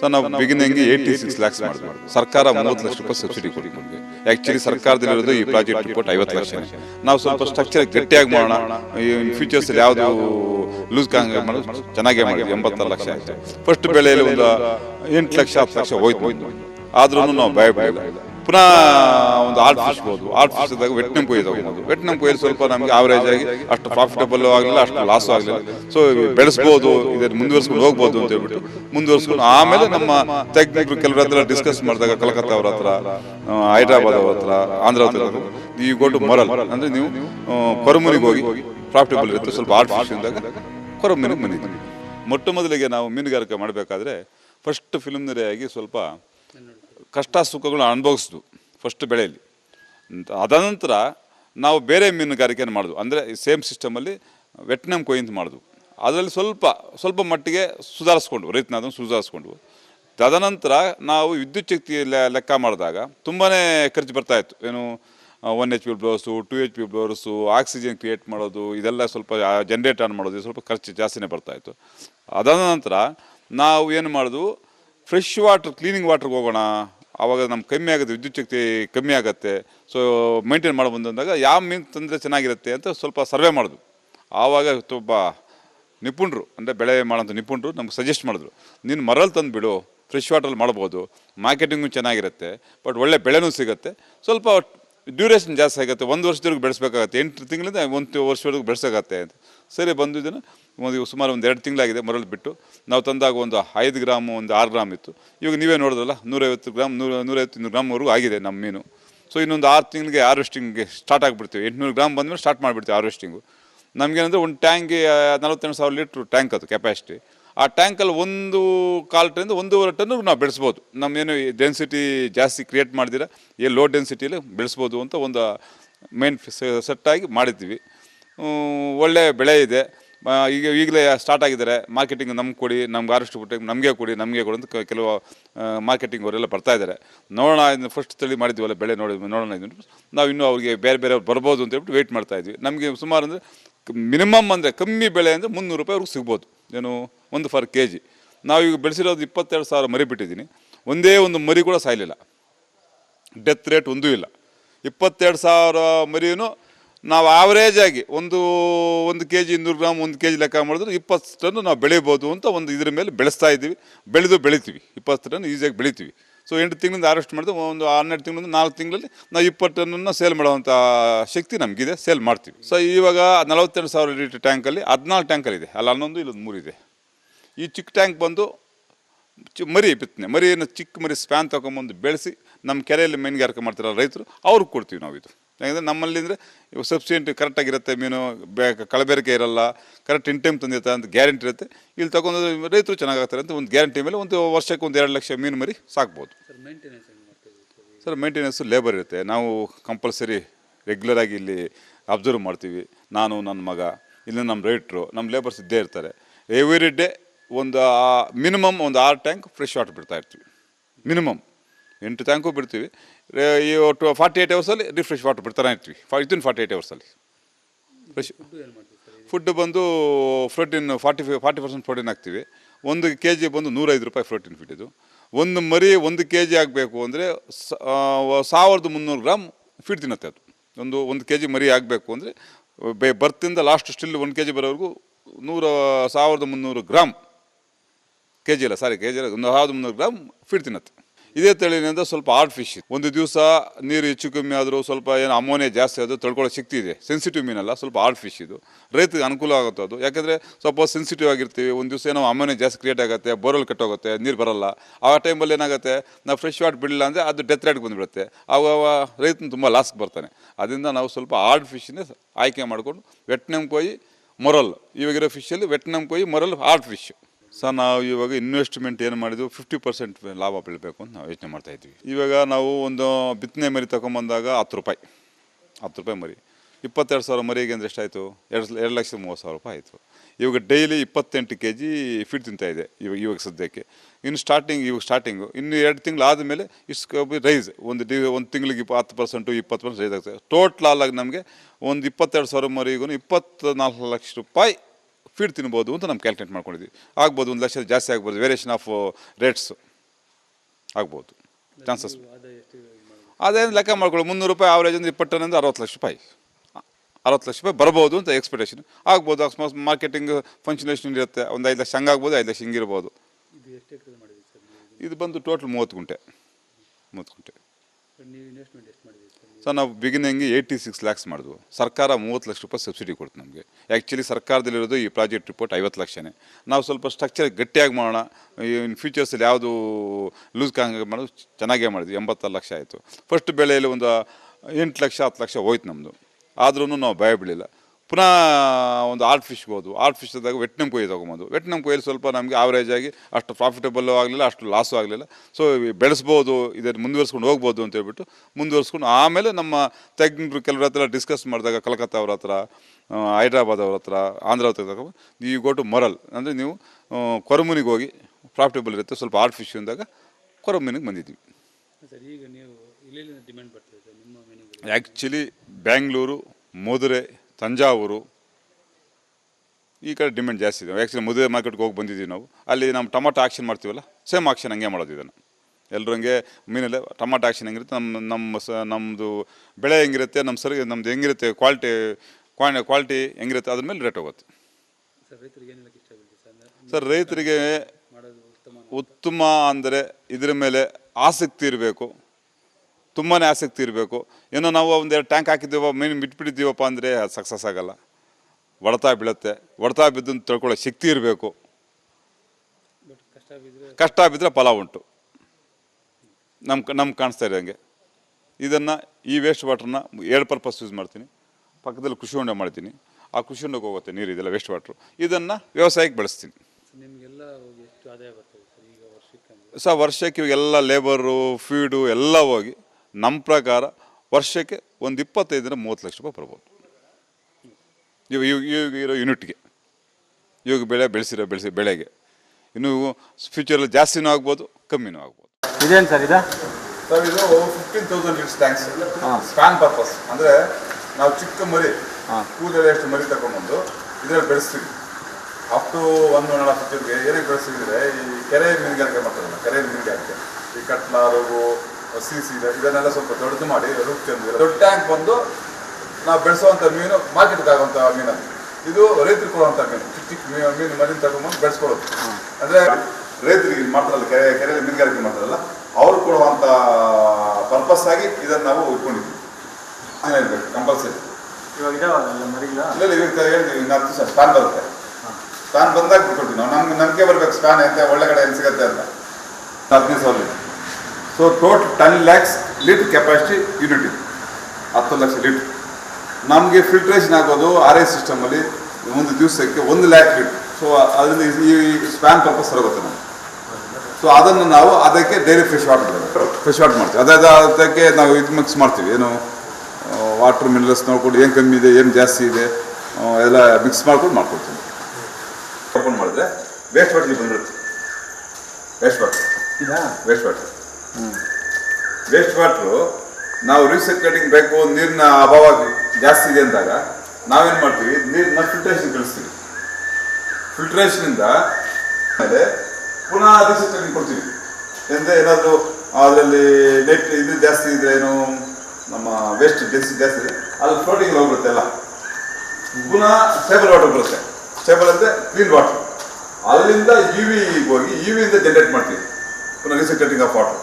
So ನಾವು beginning eighty six lakhs ಮಾಡಿದ್ವಿ ಸರ್ಕಾರ ಮೂವತ್ತು ಲಕ್ಷ ರೂಪಾಯಿ ಸಬ್ಸಿಡಿ ಕೊಡಿ ನಮಗೆ ಆ್ಯಕ್ಚುಲಿ ಸರ್ಕಾರದಲ್ಲಿರೋದು ಈ ಪ್ರಾಜೆಕ್ಟ್ ರಿಪೋರ್ಟ್ ಐವತ್ತು ಲಕ್ಷ ನಾವು ಸ್ವಲ್ಪ ಸ್ಟ್ರಕ್ಚರ್ ಗಟ್ಟಿಯಾಗಿ ಮಾಡೋಣ. ಈ ಫ್ಯೂಚರ್ಸ್ ಯಾವುದು ಲೂಸ್ ಕಾಂಗ್ ಮಾಡೋದು? ಚೆನ್ನಾಗೇ ಮಾಡಿದ್ವಿ ಎಂಬತ್ತಾರು ಲಕ್ಷ ಆಯಿತು. ಫಸ್ಟ್ ಬೆಳೆಯಲ್ಲಿ ಒಂದು ಎಂಟು ಲಕ್ಷ ಹತ್ತು ಲಕ್ಷ ಹೋಯ್ತು. ಆದ್ರೂ ನಾವು ಭಯ ಪುನಃ ಒಂದು ಆರ್ಟ್ ಫಿಶ್ ಬೋದು ಆರ್ಟ್ ಫಿಶ್ ಇದ್ದಾಗ ವೆಟ್ನಂ ಕೊಯ್ದು ತಗೊಬೋದು ಕೊಯ್ದು ಸ್ವಲ್ಪ ನಮಗೆ ಆವರೇಜ್ ಆಗಿ ಅಷ್ಟು ಪ್ರಾಫಿಟಬಲ್ ಆಗಲಿಲ್ಲ, ಅಷ್ಟು ಲಾಸ್ ಆಗಲಿಲ್ಲ. ಸೊ ಬೆಳೆಸ್ಬೋದು ಇದನ್ನು ಮುಂದುವರ್ಸ್ಕೊಂಡು ಹೋಗ್ಬೋದು ಅಂತ ಹೇಳ್ಬಿಟ್ಟು ಮುಂದುವರ್ಸ್ಕೊಂಡು ಆಮೇಲೆ ನಮ್ಮ ತಜ್ಞರು ಕೆಲವರ ಹತ್ರ ಡಿಸ್ಕಸ್ ಮಾಡಿದಾಗ ಕಲ್ಕತ್ತಾ ಅವರ ಹತ್ರ ಹೈದರಾಬಾದ್ ಅವ್ರ ಹತ್ರ ಆಂಧ್ರ ಹತ್ರ ಈ ಗೋಟು ಮೊರಲ್ ಅಂದರೆ ನೀವು ಕೊರಮುನಿಗೆ ಹೋಗಿ ಪ್ರಾಫಿಟಬಲ್ ಇರುತ್ತೆ. ಸ್ವಲ್ಪ ಆರ್ಟ್ ಇದ್ದಾಗ ಕೊರಮುನಿಗೆ ಮನೆ. ಮೊಟ್ಟ ಮೊದಲಿಗೆ ನಾವು ಮೀನುಗಾರಿಕೆ ಮಾಡಬೇಕಾದ್ರೆ ಫಸ್ಟ್ ಫಿಲ್ಮ್ನರಿಯಾಗಿ ಸ್ವಲ್ಪ ಕಷ್ಟ ಸುಖಗಳು ಅನುಭವಿಸಿದ್ವು ಫಸ್ಟ್ ಬೆಳೆಯಲ್ಲಿ. ಅದನಂತರ ನಾವು ಬೇರೆ ಮೀನುಗಾರಿಕೆಯನ್ನು ಮಾಡಿದ್ವು ಅಂದರೆ ಸೇಮ್ ಸಿಸ್ಟಮಲ್ಲಿ ವೆಟ್ನಮ್ ಕೊಯ್ದು ಮಾಡಿದ್ವು ಅದರಲ್ಲಿ ಸ್ವಲ್ಪ ಸ್ವಲ್ಪ ಮಟ್ಟಿಗೆ ಸುಧಾರಿಸ್ಕೊಂಡು ರೈತನ ಅದನ್ನು ಸುಧಾರಿಸ್ಕೊಂಡು ತದನಂತರ ನಾವು ವಿದ್ಯುತ್ ಶಕ್ತಿ ಲೆಕ್ಕ ಮಾಡಿದಾಗ ತುಂಬಾ ಖರ್ಚು ಬರ್ತಾ ಇತ್ತು. ಏನು one H P blowers two H P blowers oxygen create ಮಾಡೋದು, ಇದೆಲ್ಲ ಸ್ವಲ್ಪ ಜನ್ರೇಟ್ ಆನ್ ಮಾಡೋದು, ಸ್ವಲ್ಪ ಖರ್ಚು ಜಾಸ್ತಿನೇ ಬರ್ತಾ ಇತ್ತು. ಅದಾದ ನಂತರ ನಾವು ಏನು ಮಾಡೋದು ಫ್ರೆಶ್ ವಾಟ್ರ್ ಕ್ಲೀನಿಂಗ್ ವಾಟ್ರ್ಗೆ ಹೋಗೋಣ. ಆವಾಗ ನಮ್ಗೆ ಕಮ್ಮಿ ಆಗುತ್ತೆ ವಿದ್ಯುತ್ ಶಕ್ತಿ ಕಮ್ಮಿ ಆಗುತ್ತೆ. ಸೊ ಮೇಂಟೈನ್ ಮಾಡಿ ಬಂದಾಗ ಯಾವ ಮೀನು ತಂದರೆ ಚೆನ್ನಾಗಿರುತ್ತೆ ಅಂತ ಸ್ವಲ್ಪ ಸರ್ವೆ ಮಾಡಿದ್ವು ಆವಾಗ ತುಂಬ ನಿಪುಣರು, ಅಂದರೆ ಬೆಳೆ ಮಾಡೋಂಥ ನಿಪುಣರು ನಮ್ಗೆ ಸಜೆಸ್ಟ್ ಮಾಡಿದ್ರು, ನೀನು ಮರಲ್ಲಿ ತಂದುಬಿಡು ಫ್ರೆಶ್ ವಾಟ್ರಲ್ಲಿ ಮಾಡ್ಬೋದು ಮಾರ್ಕೆಟಿಂಗು ಚೆನ್ನಾಗಿರುತ್ತೆ ಬಟ್ ಒಳ್ಳೆ ಬೆಳೆನೂ ಸಿಗುತ್ತೆ, ಸ್ವಲ್ಪ ಡ್ಯೂರೇಷನ್ ಜಾಸ್ತಿ ಆಗುತ್ತೆ, ಒಂದು ವರ್ಷದವರೆಗೂ ಬೆಳೆಸ್ಬೇಕಾಗತ್ತೆ, ಎಂಟು ತಿಂಗಳಿಂದ ಒಂದು ವರ್ಷದವರೆಗೂ ಬೆಳೆಸಬೇಕಾಗತ್ತೆ ಅಂತ. ಸರಿ ಬಂದು ಒಂದು ಸುಮಾರು ಒಂದು ಎರಡು ತಿಂಗಳಾಗಿದೆ ಮರಳು ಬಿಟ್ಟು. ನಾವು ತಂದಾಗ ಒಂದು ಐದು ಗ್ರಾಮು, ಒಂದು ಆರು ಗ್ರಾಮ್ ಇತ್ತು. ಇವಾಗ ನೀವೇ ನೋಡಿದ್ರಲ್ಲ, ನೂರೈವತ್ತು ಗ್ರಾಮ್, ನೂರ, ನೂರೈವತ್ತು ಇನ್ನೂರು ಗ್ರಾಮ್ವರೆಗೂ ಆಗಿದೆ ನಮ್ಮ ಮೀನು. ಸೊ ಇನ್ನೊಂದು ಆರು ತಿಂಗಳಿಗೆ ಹಾರ್ವೆಸ್ಟಿಂಗ್ಗೆ ಸ್ಟಾರ್ಟ್ ಆಗಿಬಿಡ್ತೀವಿ. ಎಂಟುನೂರು ಗ್ರಾಮ್ ಬಂದಮೇಲೆ ಸ್ಟಾರ್ಟ್ ಮಾಡಿಬಿಡ್ತೀವಿ ಹಾರ್ವೆಸ್ಟಿಂಗು. ನಮಗೇನಂದರೆ ಒಂದು ಟ್ಯಾಂಕ್ಗೆ ನಲವತ್ತೆಂಟು ಸಾವಿರ ಲೀಟ್ರ್ ಟ್ಯಾಂಕ್ ಅದು ಕೆಪಾಸಿಟಿ ಆ ಟ್ಯಾಂಕಲ್ಲಿ ಒಂದು ಕಾಲು ಟನ್ನಿಂದ ಒಂದೂವರೆ ಟನ್ನು ನಾವು ಬೆಳೆಸ್ಬೋದು. ನಮ್ಮೇನು ಡೆನ್ಸಿಟಿ ಜಾಸ್ತಿ ಕ್ರಿಯೇಟ್ ಮಾಡಿದಿರ ಏ ಲೋ ಡೆನ್ಸಿಟಿಯಲ್ಲಿ ಬೆಳೆಸ್ಬೋದು ಅಂತ ಒಂದು ಮೇನ್ ಸೆಟ್ಟಾಗಿ ಮಾಡಿದ್ದೀವಿ. ಒಳ್ಳೆಯ ಒಳ್ಳೆ ಬೆಳೆ ಇದೆ. ಈಗ ಈಗಲೇ ಸ್ಟಾರ್ಟ್ ಆಗಿದ್ದಾರೆ. ಮಾರ್ಕೆಟಿಂಗ್ ನಮ್ಗೆ ಕೊಡಿ, ನಮ್ಗೆ ಆರಷ್ಟು ಬಿಟ್ಟು ನಮಗೆ ಕೊಡಿ ನಮಗೆ ಕೊಡಿ ಅಂತ ಕೆಲವು ಮಾರ್ಕೆಟಿಂಗ್ ಅವರೆಲ್ಲ ಬರ್ತಾ ಇದ್ದಾರೆ. ನೋಡೋಣ ಫಸ್ಟ್ ತಳಿ ಮಾಡಿದ್ವಲ್ಲ, ಬೆಳೆ ನೋಡಿ, ನೋಡೋಣ ಇದನ್ನು ನಾವು ಇನ್ನೂ ಅವ್ರಿಗೆ ಬೇರೆ ಬೇರೆ ಬರ್ಬೋದು ಅಂತ ಹೇಳ್ಬಿಟ್ಟು ವೆಯ್ಟ್ ಮಾಡ್ತಾ ಇದ್ವಿ. ನಮಗೆ ಸುಮಾರು ಅಂದರೆ ಮಿನಿಮಮ್ ಅಂದರೆ ಕಮ್ಮಿ ಬೆಳೆ ಅಂದರೆ ಮುನ್ನೂರು ರೂಪಾಯಿವರೆಗೂ ಸಿಗ್ಬೋದು. ಏನು, ಒಂದು ಫರ್ ಕೆ ಜಿ ನಾವು ಈಗ ಬೆಳೆಸಿರೋದು ಇಪ್ಪತ್ತೆರಡು ಸಾವಿರ ಮರಿ ಬಿಟ್ಟಿದ್ದೀನಿ. ಒಂದೇ ಒಂದು ಮರಿ ಕೂಡ ಸಾಯಲಿಲ್ಲ. ಡೆತ್ ರೇಟ್ ಒಂದೂ ಇಲ್ಲ. ಇಪ್ಪತ್ತೆರಡು ಸಾವಿರ ಮರಿನೂ ನಾವು ಆವರೇಜ್ ಆಗಿ ಒಂದು ಒಂದು ಕೆ ಜಿ ಇನ್ನೂರು ಗ್ರಾಮ್ ಒಂದು ಕೆ ಜಿ ಲೆಕ್ಕ ಮಾಡಿದ್ರೆ ಇಪ್ಪತ್ತು ಟನ್ ನಾವು ಬೆಳಿಬೋದು ಅಂತ ಒಂದು ಇದ್ರ ಮೇಲೆ ಬೆಳೆಸ್ತಾ ಇದ್ದೀವಿ. ಬೆಳೆದು ಬೆಳಿತೀವಿ. ಇಪ್ಪತ್ತು ಟನ್ ಈಸಿಯಾಗಿ ಬೆಳಿತೀವಿ. ಸೊ ಎಂಟು ತಿಂಗಳಿಂದ ಆರೆಸ್ಟ್ ಮಾಡಿದ್ರೆ ಒಂದು ಹನ್ನೆರಡು ತಿಂಗಳಿಂದ ನಾಲ್ಕು ತಿಂಗಳಲ್ಲಿ ನಾವು ಇಪ್ಪತ್ತು ಟನ್ನನ್ನು ಸೇಲ್ ಮಾಡುವಂಥ ಶಕ್ತಿ ನಮಗಿದೆ. ಸೇಲ್ ಮಾಡ್ತೀವಿ. ಸೊ ಇವಾಗ ನಲವತ್ತೆರಡು ಸಾವಿರ ಲೀಟರ್ ಟ್ಯಾಂಕಲ್ಲಿ ಹದಿನಾಲ್ಕು ಟ್ಯಾಂಕಲ್ಲಿದೆ ಅಲ್ಲಿ ಹನ್ನೊಂದು, ಇಲ್ಲೊಂದು ಮೂರಿದೆ ಈ ಚಿಕ್ಕ ಟ್ಯಾಂಕ್ ಬಂದು ಚಿ, ಮರಿ ಬಿತ್ತನೆ. ಮರಿಯನ್ನು ಚಿಕ್ಕ ಮರಿ ಸ್ಪ್ಯಾನ್ ತೊಗೊಂಬಂದು ಬೆಳೆಸಿ ನಮ್ಮ ಕೆರೆಯಲ್ಲಿ ಮೀನುಗಾರಿಕೆ ಮಾಡ್ತಿರೋ ರೈತರು ಅವ್ರಿಗೆ ಕೊಡ್ತೀವಿ ನಾವು ಇದು ಯಾಕಂದರೆ ನಮ್ಮಲ್ಲಿ ಅಂದರೆ ಸಬ್ಸಿಡೆಂಟ್ ಕರೆಕ್ಟಾಗಿರುತ್ತೆ ಮೀನು ಬೇ ಕಳಬೇರಿಕೆ ಇರಲ್ಲ ಕರೆಕ್ಟ್ ಇನ್ ಟೈಮ್ ತಂದಿರುತ್ತೆ ಅಂತ ಗ್ಯಾರಂಟಿ ಇರುತ್ತೆ. ಇಲ್ಲಿ ತಗೊಂಡು ರೈತರು ಚೆನ್ನಾಗಾಗ್ತಾರೆ ಅಂತ ಒಂದು ಗ್ಯಾರಂಟಿ ಮೇಲೆ ಒಂದು ವರ್ಷಕ್ಕೆ ಒಂದು ಎರಡು ಲಕ್ಷ ಮೀನು ಮರಿ ಸಾಕ್ಬೋದು. ಸರ್ ಮೇಂಟೆನೆನ್ಸ್ ಲೇಬರ್ ಇರುತ್ತೆ. ನಾವು ಕಂಪಲ್ಸರಿ ರೆಗ್ಯುಲರಾಗಿ ಇಲ್ಲಿ ಅಬ್ಸರ್ವ್ ಮಾಡ್ತೀವಿ. ನಾನು ನನ್ನ ಮಗ ಇಲ್ಲಿ ನಮ್ಮ ರೈಟ್ರು ನಮ್ಮ ಲೇಬರ್ಸ್ ಇದ್ದೇ ಇರ್ತಾರೆ. ಎವ್ರಿ ಡೇ ಒಂದು ಮಿನಿಮಮ್ ಒಂದು ಆರು ಟ್ಯಾಂಕ್ ಫ್ರೆಶ್ ವಾಟರ್ ಬಿಡ್ತಾ ಇರ್ತೀವಿ. ಮಿನಿಮಮ್ ಎಂಟು ಟ್ಯಾಂಕು ಬಿಡ್ತೀವಿ. ಒಟ್ಟು ಫಾರ್ಟಿ ಏಯ್ಟ್ ಅವರ್ಸಲ್ಲಿ ರಿಫ್ರೆಶ್ ವಾಟರ್ ಬಿಡ್ತಾನೆ ಇರ್ತೀವಿ ಫಾ ವಿತಿನ್ ಫಾರ್ಟಿ ಏಯ್ಟ್ ಅವರ್ಸಲ್ಲಿ ಫ್ರೆಶ್ ಫುಡ್ ಬಂದು protein forty five forty percent protein ಹಾಕ್ತೀವಿ. ಒಂದು ಕೆ ಜಿ ಬಂದು ನೂರೈದು ರೂಪಾಯಿ ಪ್ರೋಟೀನ್ ಫೀಡ್ ಇದು. ಒಂದು ಮರಿ ಒಂದು ಕೆ ಜಿ ಆಗಬೇಕು ಅಂದರೆ ಸಾವಿರದ ಮುನ್ನೂರು ಗ್ರಾಮ್ ಫೀಡ್ ತಿನ್ನತ್ತೆ ಅದು. ಒಂದು ಒಂದು ಕೆ ಜಿ ಮರಿ ಆಗಬೇಕು ಅಂದರೆ ಬೇ, ಬರ್ತಿಂದ ಲಾಸ್ಟ್ ಸ್ಟಿಲ್ ಒಂದು ಕೆ ಜಿ ಬರೋವರೆಗೂ ನೂರ, ಸಾವಿರದ ಮುನ್ನೂರು ಗ್ರಾಮ್ ಕೆ ಜಿ ಅಲ್ಲ ಸಾರಿ ಕೆ ಜಿ ಅಲ್ಲ ಒಂದು ಸಾವಿರದ ಮುನ್ನೂರು ಗ್ರಾಮ್ ಫೀಡ್ ತಿನ್ನುತ್ತೆ. ಇದೇ ತಳಿನಿಂದ ಸ್ವಲ್ಪ ಹಾರ್ಡ್ ಫಿಶ್ ಒಂದು ದಿವಸ ನೀರು ಹೆಚ್ಚು ಕಮ್ಮಿ ಆದರೂ ಸ್ವಲ್ಪ ಏನು ಅಮೋನಿಯಾ ಜಾಸ್ತಿ ಆದರೂ ತಳ್ಕೊಳ್ಳೋ ಶಕ್ತಿ ಸೆನ್ಸಿಟಿವ್ ಮೀನಲ್ಲ ಸ್ವಲ್ಪ ಹಾರ್ಡ್ ಫಿಶ್ ಇದು. ರೈತರಿಗೆ ಅನುಕೂಲ ಆಗುತ್ತೆ ಅದು. ಯಾಕಂದರೆ ಸ್ವಲ್ಪ ಸೆನ್ಸಿಟಿವ್ ಆಗಿರ್ತೀವಿ, ಒಂದು ದಿವಸ ಏನೋ ಅಮೋನಿಯಾ ಜಾಸ್ತಿ ಕ್ರಿಯೇಟ್ ಆಗುತ್ತೆ ಬೋರಲ್ ಕಟ್ಟೋಗುತ್ತೆ, ನೀರು ಬರಲ್ಲ. ಆ ಟೈಮಲ್ಲಿ ಏನಾಗುತ್ತೆ, ನಾವು ಫ್ರೆಶ್ ವಾಟರ್ ಬಿಡಲಿಲ್ಲ ಅಂದರೆ ಅದು ಡೆತ್ ರೇಟ್ ಬಂದುಬಿಡುತ್ತೆ. ಆವಾಗ ರೈತನ ತುಂಬ ಲಾಸ್ಗೆ ಬರ್ತಾನೆ. ಅದರಿಂದ ನಾವು ಸ್ವಲ್ಪ ಹಾರ್ಡ್ ಫಿಶ್ನೇ ಆಯ್ಕೆ ಮಾಡಿಕೊಂಡು ವೆಟ್ನಮ್ ಕೊಯ್ಯಿ ಮೊರಲ್ ಇವಾಗಿರೋ ಫಿಶಲ್ಲಿ ವೆಟ್ನಮ್ ಕೊಯ್ಯಿ ಮೊರಲ್ ಹಾರ್ಡ್ ಫಿಶ್ ಸರ್, ನಾವು ಇವಾಗ ಇನ್ವೆಸ್ಟ್ಮೆಂಟ್ ಏನು ಮಾಡಿದ್ವಿ ಫಿಫ್ಟಿ ಪರ್ಸೆಂಟ್ ಲಾಭ ಬೀಳಬೇಕು ಅಂತ ನಾವು ಯೋಚನೆ ಮಾಡ್ತಾ ಇದ್ವಿ. ಇವಾಗ ನಾವು ಒಂದು ಬಿತ್ತನೆ ಮರಿ ತಗೊಂಬಂದಾಗ ಹತ್ತು ರೂಪಾಯಿ ಹತ್ತು ರೂಪಾಯಿ ಮರಿ. ಇಪ್ಪತ್ತೆರಡು ಸಾವಿರ ಮರಿಗೆ ಅಂದರೆ ಎಷ್ಟಾಯಿತು? ಎರಡು ಎರಡು ಲಕ್ಷದ ಮೂವತ್ತು ಸಾವಿರ ರೂಪಾಯಿ ಆಯಿತು. ಇವಾಗ ಡೈಲಿ ಇಪ್ಪತ್ತೆಂಟು ಕೆ ಜಿ ಫೀಡ್ ತಿಂತಾ ಇದೆ, ಇವಾಗ ಇವಾಗ ಸದ್ಯಕ್ಕೆ. ಇನ್ನು ಸ್ಟಾರ್ಟಿಂಗ್ ಇವಾಗ ಸ್ಟಾರ್ಟಿಂಗು ಇನ್ನು ಎರಡು ತಿಂಗಳು ಆದಮೇಲೆ ಇಷ್ಟು ರೈಸ್ ಒಂದು ಡಿ, ಒಂದು ತಿಂಗಳಿಗೆ ಇಪ್ಪ, ಹತ್ತು ಪರ್ಸೆಂಟು ಇಪ್ಪತ್ತು ಪರ್ಸೆಂಟ್ ರೈಸ್ ಆಗ್ತದೆ. ಟೋಟ್ಲ್ ಆಗಿ ನಮಗೆ ಒಂದು ಇಪ್ಪತ್ತೆರಡು ಸಾವಿರ ಮರಿಗೂ ಇಪ್ಪತ್ನಾಲ್ಕು ಲಕ್ಷ ರೂಪಾಯಿ ಫೀಡ್ ತಿನ್ಬೋದು ಅಂತ ನಮ್ಮ ಕ್ಯಾಲ್ಕುಲೇಟ್ ಮಾಡ್ಕೊಂಡಿದ್ವಿ ಆಗ್ಬೋದು ಒಂದು ಲಕ್ಷ ಜಾಸ್ತಿ ಆಗ್ಬೋದು ವೇರಿಯೇಷನ್ ಆಫ್ ರೇಟ್ಸು ಆಗ್ಬೋದು ಚಾನ್ಸಸ್ ಅದೇನು ಲೆಕ್ಕ ಮಾಡ್ಕೊಳ್ಳಿ ಮುನ್ನೂರು ರೂಪಾಯಿ ಆವ್ರೇಜ್ ಅಂದರೆ ಇಪ್ಪತ್ತು ಅಂದರೆ ಅರವತ್ತು ಲಕ್ಷ ರೂಪಾಯಿ. ಅರವತ್ತು ಲಕ್ಷ ರೂಪಾಯಿ ಬರ್ಬೋದು ಅಂತ ಎಕ್ಸ್ಪೆಕ್ಟೇಷನ್ ಆಗ್ಬೋದು ಅಕಸ್ಮಾತ್ ಮಾರ್ಕೆಟಿಂಗ್ ಫಂಕ್ಷನೇಷನ್ ಇರುತ್ತೆ ಒಂದು ಐದು ಲಕ್ಷ ಹಂಗಾಗ್ಬೋದು ಐದು ಲಕ್ಷ ಹಿಂಗಿರ್ಬೋದು ಇದು ಬಂದು ಟೋಟಲ್ ಮೂವತ್ತು ಗುಂಟೆ. ಮೂವತ್ತು ಗುಂಟೆ. ಸೊ ನಾವು ಬಿಗಿನಿಂಗ್ ಏಯ್ಟಿ ಸಿಕ್ಸ್ ಲ್ಯಾಕ್ಸ್ ಮಾಡಿದ್ವು. ಸರ್ಕಾರ ಮೂವತ್ತು ಲಕ್ಷ ರೂಪಾಯಿ ಸಬ್ಸಿಡಿ ಕೊಡ್ತು ನಮಗೆ. ಆ್ಯಕ್ಚುಲಿ ಸರ್ಕಾರದಲ್ಲಿರೋದು ಈ ಪ್ರಾಜೆಕ್ಟ್ ರಿಪೋರ್ಟ್ ಐವತ್ತು ಲಕ್ಷನೇ. ನಾವು ಸ್ವಲ್ಪ ಸ್ಟ್ರಕ್ಚರ್ ಗಟ್ಟಿಯಾಗಿ ಮಾಡೋಣ. ಇನ್ ಫ್ಯೂಚರ್ಸಲ್ಲಿ ಯಾವುದು ಲೂಸ್ ಕಾಂಗ್ ಮಾಡೋದು ಚೆನ್ನಾಗೇ ಮಾಡಿದ್ವಿ. ಎಂಬತ್ತಾರು ಲಕ್ಷ ಆಯಿತು. ಫಸ್ಟ್ ಬೆಳೆಯಲ್ಲಿ ಒಂದು ಎಂಟು ಲಕ್ಷ, ಹತ್ತು ಲಕ್ಷ ಹೋಯ್ತು ನಮ್ಮದು ಆದ್ರೂ ನಾವು ಭಯ ಬೀಳಿಲ್ಲ. ಪುನಃ ಒಂದು ಆರ್ಟ್ ಫಿಶ್ ಹೋದ್ವು ಆರ್ಟ್ ಫಿಶ್ ಇದ್ದಾಗ ವೆಟ್ನಮ್ ಕೊಯ್ಲಿ ತೊಗೊಂಬಂದು. ವೆಟ್ನಮ್ ಕೊಯ್ಲಿ ಸ್ವಲ್ಪ ನಮಗೆ ಆವರೇಜ್ ಆಗಿ ಅಷ್ಟು ಪ್ರಾಫಿಟಬಲ್ಲು ಆಗಲಿಲ್ಲ ಅಷ್ಟು ಲಾಸು ಆಗಲಿಲ್ಲ. ಸೊ ಬೆಳೆಸ್ಬೋದು ಇದನ್ನು ಮುಂದುವರ್ಸ್ಕೊಂಡು ಹೋಗ್ಬೋದು ಅಂತ ಹೇಳ್ಬಿಟ್ಟು ಮುಂದುವರ್ಸ್ಕೊಂಡು ಆಮೇಲೆ ನಮ್ಮ ತಜ್ಞರು ಕೆಲವ್ರ ಹತ್ರ ಡಿಸ್ಕಸ್ ಮಾಡಿದಾಗ ಕಲ್ಕತ್ತಾ ಅವ್ರ ಹತ್ರ ಹೈದ್ರಾಬಾದ್ ಅವ್ರ ಹತ್ರ ಆಂಧ್ರ ಹತ್ರ ತಗೊಂಡು ನೀವು ಗೋ ಟು ಮೊರಲ್ ಅಂದರೆ ನೀವು ಕೊರಮುನಿಗೆ ಹೋಗಿ ಪ್ರಾಫಿಟಬಲ್ ಇರುತ್ತೆ. ಸ್ವಲ್ಪ ಆರ್ಟ್ ಫಿಶ್ ಅಂದಾಗ ಕೊರಮುನಿಗೆ ಬಂದಿದ್ವಿ ಈಗ ನೀವು ಡಿಮ್ಯಾಂಡ್ ಆ್ಯಕ್ಚುಲಿ ಬ್ಯಾಂಗ್ಳೂರು ಮಧುರೆ ತಂಜಾವೂರು ಈ ಕಡೆ ಡಿಮ್ಯಾಂಡ್ ಜಾಸ್ತಿ ಇದೆ. ಆ್ಯಕ್ಚುಲಿ ಮದುವೆ ಮಾರ್ಕೆಟ್ಗೆ ಹೋಗಿ ಬಂದಿದ್ದೀವಿ ನಾವು. ಅಲ್ಲಿ ನಮ್ಮ ಟೊಮಾಟೊ ಆಕ್ಷನ್ ಮಾಡ್ತೀವಲ್ಲ ಸೇಮ್ ಆಕ್ಷನ್ ಹಂಗೆ ಮಾಡೋದು ಇದನ್ನು. ಎಲ್ಲರೂ ಹಂಗೆ ಮೀನಲ್ಲೇ ಟೊಮಾಟೊ ಆಕ್ಷನ್ ಹೆಂಗಿರುತ್ತೆ ನಮ್ಮ ನಮ್ಮ ಸ ನಮ್ಮದು ಬೆಳೆ ಹೆಂಗಿರುತ್ತೆ ನಮ್ಮ ಸರಿ ನಮ್ದು ಹೆಂಗಿರುತ್ತೆ ಕ್ವಾಲಿಟಿ ಕ್ವಾನ್ ಕ್ವಾಲಿಟಿ ಹೆಂಗಿರುತ್ತೆ ಅದ್ರ ಮೇಲೆ ರೇಟ್ ಹೋಗುತ್ತೆ. ಸರ್ ರೈತರಿಗೆ ಉತ್ತಮ ಅಂದರೆ ಇದರ ಮೇಲೆ ಆಸಕ್ತಿ ಇರಬೇಕು. ತುಂಬಾ ಆಸಕ್ತಿ ಇರಬೇಕು. ಏನೋ ನಾವು ಒಂದೆರಡು ಟ್ಯಾಂಕ್ ಹಾಕಿದ್ದೀವೋ ಮೀನು ಬಿಟ್ಬಿಟ್ಟಿದ್ದೀವಪ್ಪ ಅಂದರೆ ಅದು ಸಕ್ಸಸ್ ಆಗೋಲ್ಲ. ಒಡತಾ ಬೀಳುತ್ತೆ. ಒಡತಾ ಬಿದ್ದು ತಿಳ್ಕೊಳ್ಳೋ ಶಕ್ತಿ ಇರಬೇಕು. ಕಷ್ಟ ಬಿದ್ದರೆ ಫಲ ಉಂಟು. ನಮ್ಮ ನಮ್ಗೆ ಕಾಣಿಸ್ತಾ ಇರೋಂಗೆ ಇದನ್ನು ಈ ವೇಸ್ಟ್ ವಾಟ್ರನ್ನ ಎರಡು ಪರ್ಪಸ್ ಯೂಸ್ ಮಾಡ್ತೀನಿ. ಪಕ್ಕದಲ್ಲಿ ಕೃಷಿ ಹೊಂಡ ಮಾಡ್ತೀನಿ. ಆ ಕೃಷಿ ಹೊಂಡಕ್ಕೆ ಹೋಗುತ್ತೆ ನೀರು ಇದೆಲ್ಲ ವೇಸ್ಟ್ ವಾಟ್ರು ಇದನ್ನು ವ್ಯವಸಾಯಕ್ಕೆ ಬಳಸ್ತೀನಿ. ಸರ್ ಹೋಗಿ ವರ್ಷಕ್ಕೆ? ಇವಾಗೆಲ್ಲ ಲೇಬರು ಫೀಡು ಎಲ್ಲ ಹೋಗಿ ನಮ್ಮ ಪ್ರಕಾರ ವರ್ಷಕ್ಕೆ ಒಂದು ಇಪ್ಪತ್ತೈದರಿಂದ ಮೂವತ್ತು ಲಕ್ಷ ರೂಪಾಯಿ ಬರ್ಬೋದು. ಇವಾಗ ಇವಾಗ ಇವಾಗ ಇರೋ ಯೂನಿಟ್ಗೆ ಇವಾಗ ಬೆಳೆ ಬೆಳೆಸಿರೋ ಬೆಳೆಸಿ ಬೆಳೆಗೆ. ಇನ್ನು ಫ್ಯೂಚರಲ್ಲಿ ಜಾಸ್ತಿನೂ ಆಗ್ಬೋದು ಕಮ್ಮಿನೂ ಆಗ್ಬೋದು. ಇದೇನು ಸರ್ ಇದು? ಸರ್ ಇದು fifteen thousand litres tanks spawn purpose ಅಂದರೆ ನಾವು ಚಿಕ್ಕ ಮರಿ ಕೂದಲೇ ಎಷ್ಟು ಮರಿ ತಗೊಂಡ್ಬಂದು ಇದರಲ್ಲಿ ಬೆಳೆಸ್ತೀವಿ. ಅಪ್ ಟು ಒಂದು ಒನ್ ಹಾಫ್ ಏನಕ್ಕೆ ಬೆಳೆಸ್ತೀವಿ ಅಂದರೆ ಈ ಕೆರೆ ಮೀನುಗಾರಿಕೆ ಮಾಡ್ತಾರಲ್ಲ ಕೆರೆ ಮೀನುಗಾರಿಕೆ. ಈ ಕಟ್ಲ ರೋಗು ಸೀಸಿ ಇದೆ. ಇದನ್ನೆಲ್ಲ ಸ್ವಲ್ಪ ದೊಡ್ಡದು ಮಾಡಿ ರುಚಿ ತಂದಿದ್ದಾರೆ ದೊಡ್ಡ ಟ್ಯಾಂಕ್ ಬಂದು ನಾವು ಬೆಳೆಸುವಂಥ ಮೀನು ಮಾರ್ಕೆಟ್ ಆಗುವಂಥ ಮೀನು ಇದು ರೈತರು ಕೊಡುವಂಥ ಮೀನು. ಚಿಕ್ಕ ಚಿಕ್ಕ ಮೀನು ಮೀನು ಮರಿನ ತಗೊಂಡ್ಬಂದು ಬೆಳೆಸ್ಕೊಳ್ಳೋದು. ಅಂದರೆ ರೈತರಿಗೆ ಮಾಡ್ತಾರಲ್ಲ ಕೆರೆ ಕೆರೆಯಲ್ಲಿ ಮೀನುಗಾರಿಕೆ ಮಾಡ್ತಾರಲ್ಲ ಅವ್ರು ಕೊಡುವಂಥ ಪರ್ಪಸ್ ಆಗಿ ಇದನ್ನು ನಾವು ಇಟ್ಕೊಂಡಿದ್ವಿ ಇರಬೇಕು ಕಂಪಲ್ಸರಿ ಇವಾಗ ಇಲ್ಲ ಇವಾಗ ಹೇಳ್ತೀವಿ ಇನ್ನು ಹತ್ತು ಸ್ಟಾನ್ ಬರುತ್ತೆ. ಸ್ಟಾನ್ ಬಂದಾಗ ಬಿಟ್ಕೊಡ್ತೀವಿ ನಾವು. ನಮ್ಗೆ ನಂಬಿಕೆ ಬರ್ಬೇಕು ಸ್ಟಾನ್ ಐತೆ ಒಳ್ಳೆ ಕಡೆ ಏನ್ ಸಿಗುತ್ತೆ ಅಂತ. ಹದಿನೈದು ಸಾವಿರ so total ten lakhs litre capacity unit ಇದೆ. ಹತ್ತು ಲಕ್ಷ ಲೀಟರ್ ನಮಗೆ ಫಿಲ್ಟ್ರೇಷನ್ ಆಗೋದು ಆರ್ ಐ ಸಿಸ್ಟಮಲ್ಲಿ ಒಂದು ದಿವಸಕ್ಕೆ ಒಂದು ಲ್ಯಾಕ್ ಲೀಟರ್ ಸೊ ಅದರಿಂದ ಈ ಸ್ಪ್ಯಾನ್ ಪರ್ಪಸ್ ಆಗುತ್ತೆ ನಮಗೆ. ಸೊ ಅದನ್ನು ನಾವು ಅದಕ್ಕೆ daily fresh water fresh water ಮಾಡ್ತೀವಿ. ಅದಾದ ಅದಕ್ಕೆ ನಾವು ಇದು ಮಿಕ್ಸ್ ಮಾಡ್ತೀವಿ. ಏನು ವಾಟರ್ ಮಿನರಲ್ಸ್ ನೋಡ್ಕೊಂಡು ಏನು ಕಮ್ಮಿ ಇದೆ ಏನು ಜಾಸ್ತಿ ಇದೆ ಎಲ್ಲ ಮಿಕ್ಸ್ ಮಾಡ್ಕೊಂಡು ಮಾಡ್ಕೊಡ್ತೀವಿ ಓಪನ್ ಮಾಡಿದ್ರೆ ವೇಸ್ಟ್ ವಾಟರ್ ಬಂದಿರುತ್ತೆ ವೇಸ್ಟ್ ವಾಟರ್ ಇದಾ? ವೇಸ್ಟ್ ವಾಟರ್ ವೇಸ್ಟ್ ವಾಟ್ರು ನಾವು ರೀಸೈಕ್ಲಿಂಗ್ ಬೇಕು, ನೀರಿನ ಅಭಾವ ಜಾಸ್ತಿ ಇದೆ ಅಂದಾಗ ನಾವೇನು ಮಾಡ್ತೀವಿ? ನೀರನ್ನ ಫಿಲ್ಟ್ರೇಷನ್ ಕಳಿಸ್ತೀವಿ. ಫಿಲ್ಟ್ರೇಷನಿಂದ ಆಮೇಲೆ ಪುನಃ ರೀಸೈಕ್ಲಿಂಗ್ ಕೊಡ್ತೀವಿ. ಅಂದರೆ ಏನಾದರೂ ಅದರಲ್ಲಿ ನೆಟ್ ಇದು ಜಾಸ್ತಿ ಇದ್ರೆ ಏನು? ನಮ್ಮ ವೇಸ್ಟ್ ಜಾಸ್ತಿ ಇದೆ. ಅಲ್ಲಿ ಫ್ಲೋಟಿಂಗ್ ಹೋಗ್ಬಿಡುತ್ತೆ ಎಲ್ಲ. ಪುನಃ ಸ್ಟೇಬಲ್ ವಾಟರ್ ಬರುತ್ತೆ. ಸ್ಟೇಬಲ್ ಅಂದರೆ ಕ್ಲೀನ್ ವಾಟರ್ ಅಲ್ಲಿಂದ ಇ ವಿ ಹೋಗಿ ಇ ವಿಯಿಂದ ಜನರೇಟ್ ಮಾಡ್ತೀವಿ. ಪುನಃ ರೀಸೈಕ್ಲಿಂಗ್ ಆಫ್ ವಾಟರ್